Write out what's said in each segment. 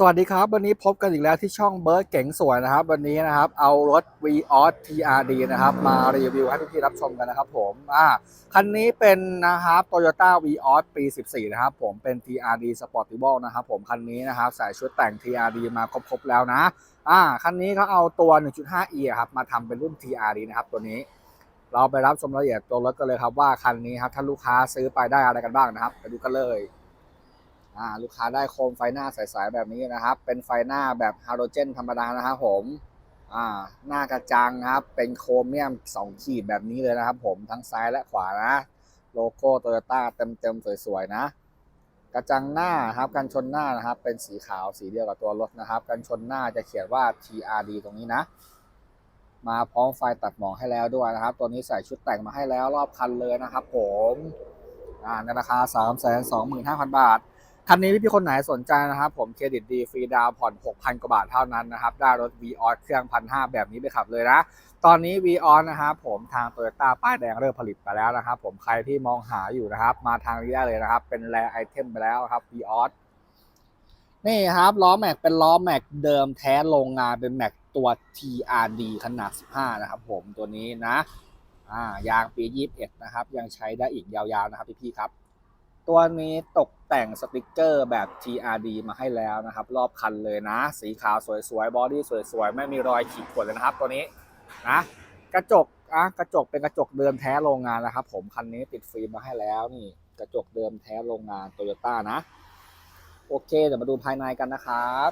สวัสดีครับ วันนี้พบกันอีกแล้วที่ช่องเบิร์ดเก๋งสวยนะครับ วันนี้นะครับเอารถ v ีออ TRD นะครับ มารีวิวให้พี่ๆรับชมกันนะครับผมอ่าคันนี้เป็นนะครับ Toyota v ีออสปี 14 นะครับ ผมเป็น TRD Sportable นะครับ ผมคันนี้นะครับใส่ชุดแต่ง TRD มาครบๆแล้วนะอ่าคันนี้เขาเอาตัว 1.5e ครับมาทำเป็นรุ่น TRD นะครับตัวนี้ เราไปรับชมรายละเอียดตัวรถกันเลยครับว่าคันนี้ครับถ้าลูกค้าซื้อไปได้อะไรกันบ้างนะครับไปดูกันเลย ลูกค้าได้โคมไฟหน้าใสๆแบบนี้นะครับ เป็นไฟหน้าแบบฮาโลเจนธรรมดานะครับผมหน้ากระจังครับ เป็นโครเมียม 2 ขีดแบบนี้เลยนะครับ ผมทั้งซ้ายและขวานะโลโก้โตโยต้าเต็มๆสวยๆนะ กระจังหน้าครับกันชนหน้านะครับ เป็นสีขาวสีเดียวกับตัวรถนะครับ กันชนหน้าจะเขียนว่า TRD ตรงนี้นะ มาพร้อมไฟตัดหมอกให้แล้วด้วยนะครับ ตัวนี้ใส่ชุดแต่งมาให้แล้วรอบคันเลยนะครับ ผมอ่าในราคา 3 2 5 0 0 0 บาท คันนี้พี่ๆคนไหนสนใจนะครับ ผมเครดิตดีฟรีดาวผ่อน 6,000 กว่าบาทเท่านั้นนะครับ ได้รถ v ีออเครื่อง1,500แบบนี้ไปขับเลยนะ ตอนนี้ v ีออนะครับผมทาง t o y ยต้าป้ายแดงเริ่มผลิตไปแล้วนะครับ ผมใครที่มองหาอยู่นะครับ มาทางนี้ได้เลยนะครับ เป็นแรไอเทมไปแล้วครับ v ีออนี่ครับล้อแม็กเป็นล้อแม็กเดิมแท้โรงงานเป็นแม็กตัว TRD ขนาด 15 นะครับ ผมตัวนี้นะอ่ายางปี 21 นะครับ ยังใช้ได้อีกยาวๆนะครับพี่ๆครับ ตัวนี้ตกแต่งสติกเกอร์แบบ TRD มาให้แล้วนะครับ รอบคันเลยนะ สีขาวสวยๆ บอดี้สวยๆ ไม่มีรอยขีดข่วนเลยนะครับ ตัวนี้นะกระจกอะกระจกเป็นกระจกเดิมแท้โรงงานนะครับ ผมคันนี้ติดฟิล์มมาให้แล้วนี่ กระจกเดิมแท้โรงงานโตโยต้านะ โอเค เดี๋ยวมาดูภายในกันนะครับ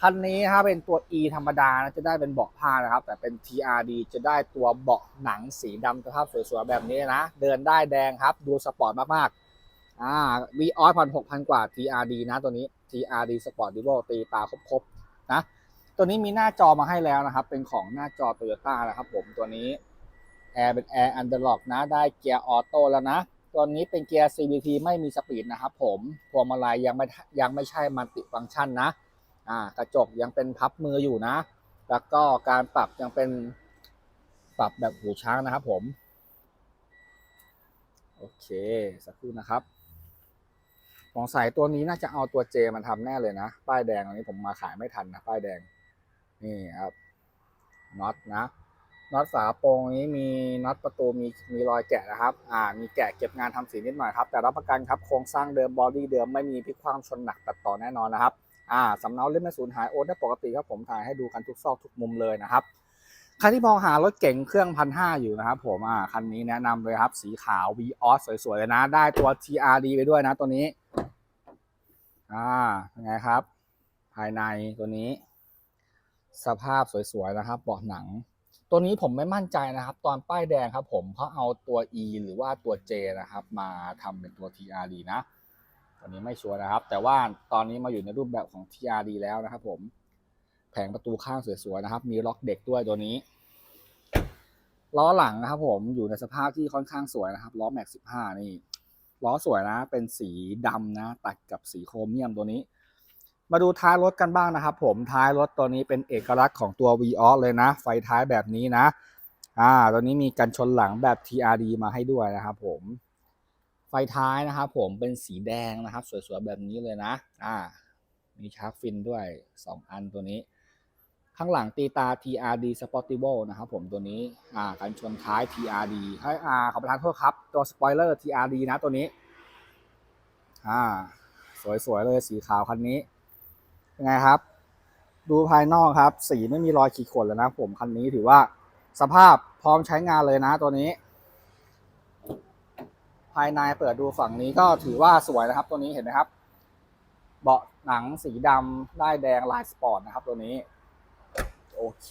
คันนี้ครับเป็นตัว E ธรรมดานะจะได้เป็นเบาะผ้านะครับ แต่เป็น TRD จะได้ตัวเบาะหนังสีดำสภาพสวยๆแบบนี้นะ เดินได้แดงครับ ดูสปอร์ตมากๆ อ่า v ีออพันหกพันกว่า TRD นะตัวนี้ TRD Sport d e v o ตีตาครบๆนะ ตัวนี้มีหน้าจอมาให้แล้วนะครับ เป็นของหน้าจอ Toyota นะครับผมตัวนี้แอร์เป็นแอร์อันเดอร์ล็อกนะ ได้เกียร์ออโต้แล้วนะตัวนี้เป็นเกียร์ CVT ไม่มีสปีดนะครับผมพวงมาลัยยังไม่ยังไม่ใช่มัลติฟังก์ชันนะอ่ากระจกยังเป็นพับมืออยู่นะ แล้วก็การปรับยังเป็นปรับแบบหูช้างนะครับผม โอเค สักครู่นะครับ สงสัยตัวนี้น่าจะเอาตัวเจมาทำแน่เลยนะป้ายแดงอันนี้ผมมาขายไม่ทันนะป้ายแดงนี่ครับน็อตนะน็อตฝาโปรงนี้มีน็อตประตูมีมีรอยแกะนะครับ อ่า มีแกะเก็บงานทำสีนิดหน่อยครับ แต่รับประกันครับโครงสร้างเดิมบอดี้เดิมไม่มีพลิกคว่ำชนหนักตัดต่อแน่นอนนะครับ อ่าสำเนาเล่มไม่สูญหายโอนได้ปกติครับผมถ่ายให้ดูกันทุกซอกทุกมุมเลยนะครับใครที่มองหารถเก๋งเครื่องพันห้าอยู่นะครับ ผมอ่าคันนี้แนะนำเลยครับ สีขาว v ีออสสวยๆเลยนะ ได้ตัว TRD ไปด้วยนะตัวนี้ อ่ายังไงครับ ภายในตัวนี้ สภาพสวยๆนะครับเบาะหนัง ตัวนี้ผมไม่มั่นใจนะครับ ตอนป้ายแดงครับ ผมเขาเอาตัว E หรือว่าตัว J นะครับ มาทำเป็นตัว TRD นะตัวนี้ไม่ชัวร์นะครับ แต่ว่าตอนนี้มาอยู่ในรูปแบบของ TRD แล้วนะครับ ผม แผงประตูข้างสวยๆนะครับ มีล็อกเด็กด้วยตัวนี้ล้อหลังนะครับ ผมอยู่ในสภาพที่ค่อนข้างสวยนะครับล้อแม็ก 15 นี่ ล้อสวยนะ เป็นสีดำนะ ตัดกับสีโครเมียมตัวนี้ มาดูท้ายรถกันบ้างนะครับผมท้ายรถตัวนี้เป็นเอกลักษณ์ของตัว v ีออเลยนะ ไฟท้ายแบบนี้นะ อ่าตัวนี้มีกันชนหลังแบบ TRD มาให้ด้วยนะครับผม ไฟท้ายนะครับผมเป็นสีแดงนะครับ สวยๆแบบนี้เลยนะ อ่า มีชาร์กฟินด้วย 2 อันตัวนี้ ข้างหลังตีตา TRD Sportable นะครับผมตัวนี้อ่ากันชนท้าย TRD ให้อ่าขอประทานโทษครับ ตัวสปอยเลอร์ TRD นะตัวนี้อ่าสวยๆเลยสีขาวคันนี้ยังไงครับ ดูภายนอกครับ สีไม่มีรอยขีดข่วนเลยนะผมคันนี้ถือว่าสภาพพร้อมใช้งานเลยนะตัวนี้ ภายในเปิดดูฝั่งนี้ก็ถือว่าสวยนะครับ ตัวนี้เห็นไหมครับ เบาะหนังสีดำได้แดงลายสปอร์ตนะครับ ตัวนี้ โอเค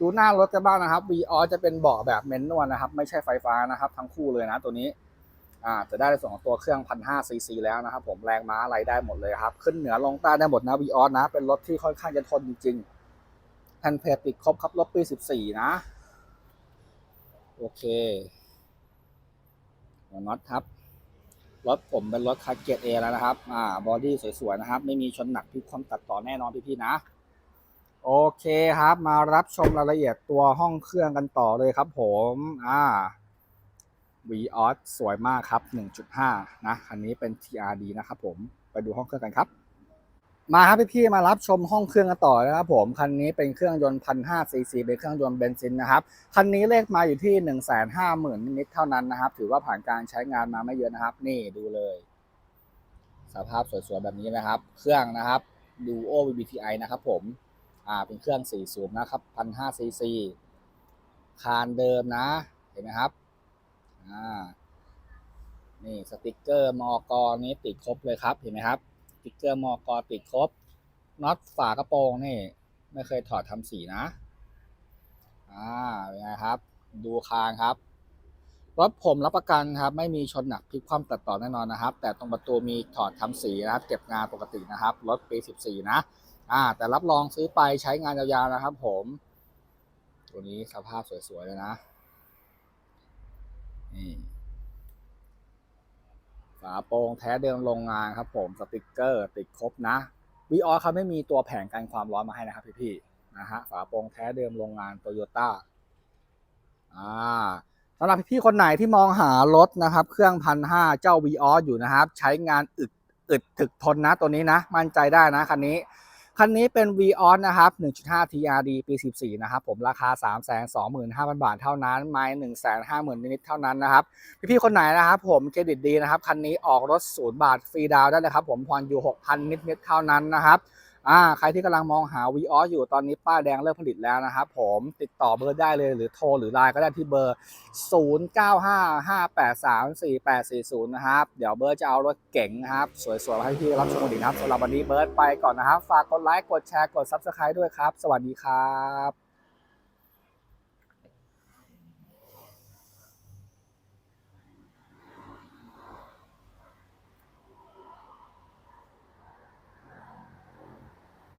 ดูหน้ารถกันบ้างนะครับ v ีออจะเป็นเบาะแบบเมนนวลนะครับ ไม่ใช่ไฟฟ้านะครับ ทั้งคู่เลยนะตัวนี้อ่าจะได้ในส่วนของตัวเครื่องพันห้าซีซีแล้วนะครับผมแรงม้าอะไรได้หมดเลยครับ ขึ้นเหนือลงใต้ได้หมดนะ v ีออนะ เป็นรถที่ค่อนข้างจะทนจริงๆแผ่นเพจติดครบครับรถปีสิบสี่นะ โอเคหัวน็อตครับรถผมเป็นรถคัสเกตเอแล้วนะครับ อ่า บอดี้สวยๆนะครับ ไม่มีชนหนักพลิกความตัดต่อแน่นอนพี่ๆนะ โอเคครับมารับชมรายละเอียดตัวห้องเครื่องกันต่อเลยครับผมอ่า v ีออสสวยมากครับ 1.5 นะคันนี้เป็น TRD นะครับผมไปดูห้องเครื่องกันครับ มาครับพี่ๆมารับชมห้องเครื่องกันต่อนะครับผมคันนี้เป็นเครื่องยนต์พันห้าซีซีเป็นเครื่องยนต์เบนซินนะครับคันนี้เลขมาอยู่ที่หนึ่งแสนห้าหมื่นนิดๆเท่านั้นนะครับ ถือว่าผ่านการใช้งานมาไม่เยอะนะครับ นี่ดูเลย สภาพสวยๆแบบนี้นะครับ เครื่องนะครับ Duo VBTi นะครับผม อ่าเป็นเครื่อง4สูบนะครับพันห้าซีซีคานเดิมนะ เห็นไหมครับอ่านี่สติกเกอร์มอกนี้ติดครบเลยครับเห็นไหมครับสติกเกอร์มอกอติดครบน็อตฝากระโปรงนี่ ไม่เคยถอดทำสีนะอ่าเป็นไงครับ ดูคางครับรถผมรับประกันครับ ไม่มีชนหนักพลิกคว่ำตัดต่อแน่นอนนะครับ แต่ตรงประตูมีถอดทำสีนะครับ เก็บงานปกตินะครับรถปี 14 นะ อ่า แต่รับรองซื้อไปใช้งานยาวๆนะครับ ผม ตัวนี้สภาพสวยๆเลยนะนี่ฝาโปร่งแท้เดิมโรงงานครับ ผมสติกเกอร์ ติดครบนะวีออเขาไม่มีตัวแผงกันความร้อนมาให้นะครับพี่ๆนะฮะฝาโปร่งแท้เดิมโรงงานโตโยต้าอ่าสำหรับพี่ๆคนไหนที่มองหารถนะครับ เครื่องพันห้าเจ้าวีอออยู่นะครับ ใช้งานอึดอึดถึกทนนะตัวนี้นะ มั่นใจได้นะคันนี้ คันนี้เป็น v ีออสนะครับ 1.5 TRD ปี 14 นะครับ ผมราคา 325,000 บาทเท่านั้น ไม้150,000 นิดๆเท่านั้นนะครับ พี่ๆคนไหนนะครับ ผมเครดิตดีนะครับ คันนี้ออกรถ 0 บาทฟรีดาวน์ได้เลยครับ ผมผ่อนอยู่ 6,000 นิดๆเท่านั้นนะครับ อ่าใครที่กำลังมองหา v ีออสอยู่ตอนนี้ป้าแดงเริ่มผลิตแล้วนะครับผมติดต่อเบอร์ได้เลยหรือโทรหรือไลน์ก็ได้ที่เบอร์ 0955834840 นะครับ เดี๋ยวเบอร์จะเอารถเก๋งนะครับ สวยๆมาให้พี่รับชมกันอีกนะครับสำหรับวันนี้เบิร์ดไปก่อนนะครับ ฝากกดไลค์กดแชร์กด Subscribe ด้วยครับ สวัสดีครับ